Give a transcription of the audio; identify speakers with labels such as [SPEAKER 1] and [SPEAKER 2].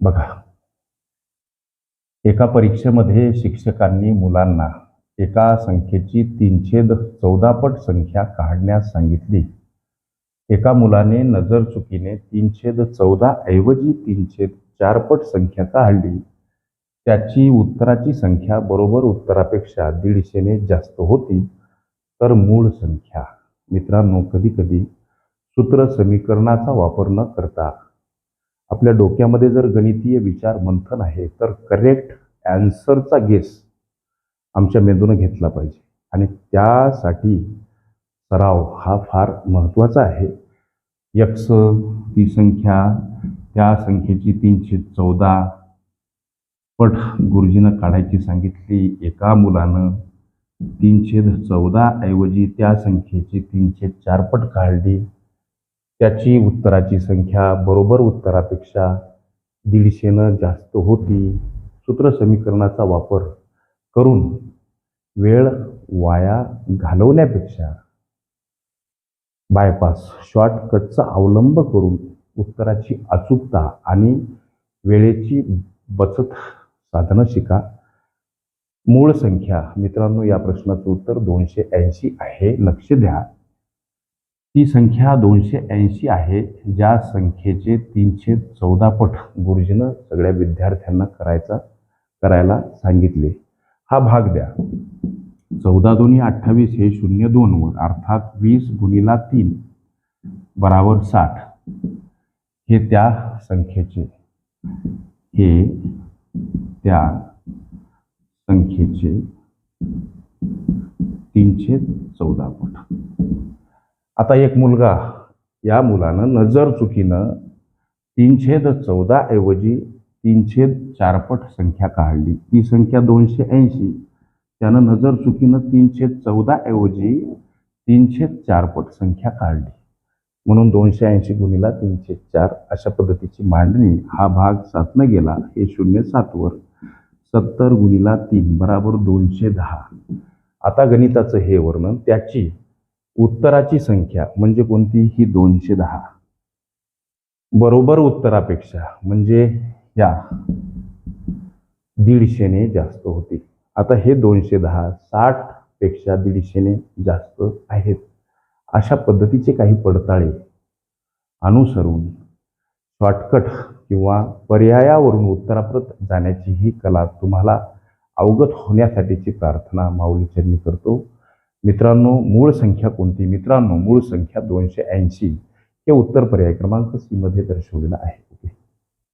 [SPEAKER 1] बघा. एका परीक्षेमध्ये शिक्षकांनी मुलांना एका संख्येची तीनशे चौदा पट संख्या काढण्यास सांगितली. एका मुलाने नजर चुकीने तीनशे चौदा ऐवजी तीनशे चार पट संख्या काढली. त्याची उत्तराची संख्या बरोबर उत्तरापेक्षा दीडशेने जास्त होती. तर मूळ संख्या. मित्रांनो कधी कधी सूत्र समीकरणाचा वापर न करता आपल्या डोक्यामध्ये जर गणितीय विचार मंथन आहे तर करेक्ट ॲन्सरचा गेस आमच्या मेंदूनं घेतला पाहिजे. आणि त्यासाठी सराव हा फार महत्त्वाचा आहे. यक्स ती संख्या त्या संख्येची तीनशे चौदा पट गुरुजीनं काढायची सांगितली. एका मुलानं तीनशे चौदा ऐवजी त्या संख्येची तीनशे चार पट काढली. त्याची उत्तराची संख्या बरोबर उत्तरापेक्षा दीडशेनं जास्त होती. सूत्र समीकरणाचा वापर करून वेळ वाया घालवण्यापेक्षा बायपास शॉर्टकटचा अवलंब करून उत्तराची अचूकता आणि वेळेची बचत साधनं शिका. मूळ संख्या मित्रांनो या प्रश्नाचं उत्तर दोनशे ऐंशी आहे. लक्ष द्या. ती संख्या दोनशे ऐंशी आहे. ज्या संख्येचे तीनशे चौदा पट गुरुजीनं सगळ्या विद्यार्थ्यांना करायचा करायला सांगितले. हा भाग द्या. चौदा दोन्ही अठ्ठावीस हे शून्य दोनवर अर्थात वीस गुणिला तीन बराबर साठ. हे त्या संख्येचे. हे त्या संख्येचे तीनशे चौदा पट. आता एक मुलगा या मुलानं नजर चुकीनं तीनशे चौदा ऐवजी तीनशे चारपट संख्या काढली. ती संख्या दोनशे ऐंशी. त्यानं नजर चुकीनं तीनशे चौदा ऐवजी तीनशे चारपट संख्या काढली. म्हणून दोनशे ऐंशी गुणीला तीनशे चार अशा पद्धतीची मांडणी हा भाग सातनं गेला. हे शून्य सातवर सत्तर गुणीला तीन बराबर दोनशे दहा. आता गणिताचं हे वर्णन त्याची उत्तराची संख्या म्हणजे कोणती? ही दोनशे दहा. बरोबर उत्तरापेक्षा म्हणजे या दीडशेने जास्त होती. आता हे दोनशे दहा साठपेक्षा दीडशेने जास्त आहेत. अशा पद्धतीचे काही पडताळे अनुसरून शॉर्टकट किंवा पर्यायावरून उत्तराप्रत जाण्याची ही कला तुम्हाला अवगत होण्यासाठीची प्रार्थना माऊलीचरणी करतो. मित्रांनो मूळ संख्या कोणती? मित्रांनो मूळ संख्या दोनशे ऐंशी. हे उत्तर पर्याय क्रमांक सी मध्ये दर्शवलेलं आहे.